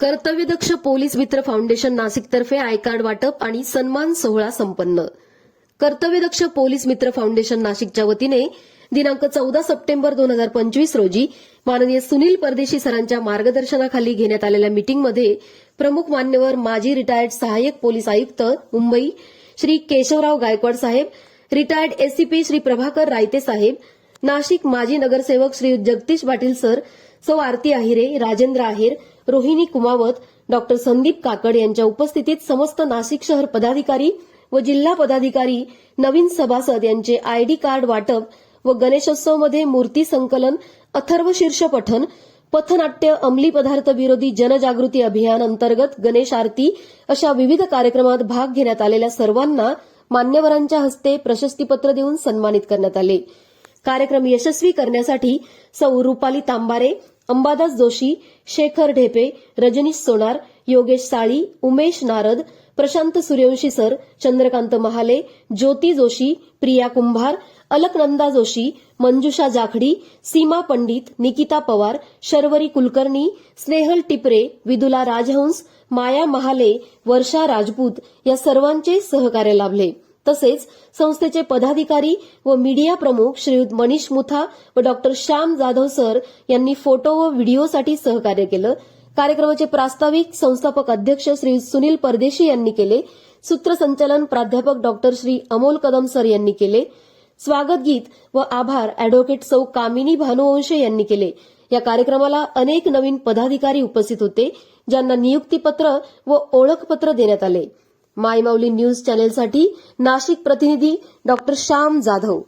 कर्तव्यदक्ष police मित्र foundation नाशिकतर्फे I card वाटप आणि सन्मान सोहळा संपन्न. कर्तव्यदक्ष पोलीस मित्र फाउंडेशन नाशिकच्या वतीने दिनांक चौदा सप्टेंबर दोन हजार पंचवीस रोजी माननीय सुनील परदेशी सरांच्या मार्गदर्शनाखाली घेण्यात आलेल्या मीटिंगमध्ये प्रमुख मान्यवर माजी रिटायर्ड सहाय्यक पोलीस आयुक्त मुंबई श्री केशवराव गायकवाड साहेब रिटायर्ड एसीपी श्री प्रभाकर रायते साहेब नाशिक माजी नगरसेवक श्री जगदीश पाटील सर सौ आरती आहिरे राजेंद्र आहेर रोहिणी कुमावत डॉक्टर संदीप काकड यांच्या उपस्थितीत समस्त नाशिक शहर पदाधिकारी व जिल्हा पदाधिकारी नवीन सभासद यांचे आयडी कार्ड वाटप व गणेशोत्सवमध्ये मूर्ती संकलन अथर्व शीर्ष पथनाट्य अंमली पदार्थ विरोधी जनजागृती अभियान अंतर्गत गणेश आरती अशा विविध कार्यक्रमात भाग घेण्यात आलेल्या सर्वांना मान्यवरांच्या हस्ते प्रशस्तीपत्र देऊन सन्मानित करण्यात आले. कार्यक्रम यशस्वी करण्यासाठी सौ रुपाली तांबारे अंबादास जोशी शेखर ढेपे रजनीश सोनार योगेश साळी उमेश नारद प्रशांत सूर्यवंशी सर चंद्रकांत महाले ज्योती जोशी प्रिया कुंभार अलकनंदा जोशी मंजुषा जाखडी सीमा पंडित निकिता पवार शर्वरी कुलकर्णी स्नेहल टिपरे विदुला राजहंस माया महाले वर्षा राजपूत या सर्वांचे सहकार्य लाभले. तसेच संस्थेचे पदाधिकारी व मीडिया प्रमुख श्रीयुत मनीष मुथा व डॉक्टर श्याम जाधव सर यांनी फोटो व व्हिडिओसाठी सहकार्य केलं. कार्यक्रमाचे प्रास्ताविक संस्थापक अध्यक्ष श्री सुनील परदेशी यांनी केले. सूत्रसंचालन प्राध्यापक डॉक्टर श्री अमोल कदम सर यांनी केले. स्वागत गीत व आभार अॅडव्होकेट सौ कामिनी भानुवंशे यांनी केले. या कार्यक्रमाला अनेक नवीन पदाधिकारी उपस्थित होते ज्यांना नियुक्तीपत्र व ओळखपत्र देण्यात आले. मायमाऊली न्यूज चॅनेलसाठी नाशिक प्रतिनिधी डॉक्टर श्याम जाधव.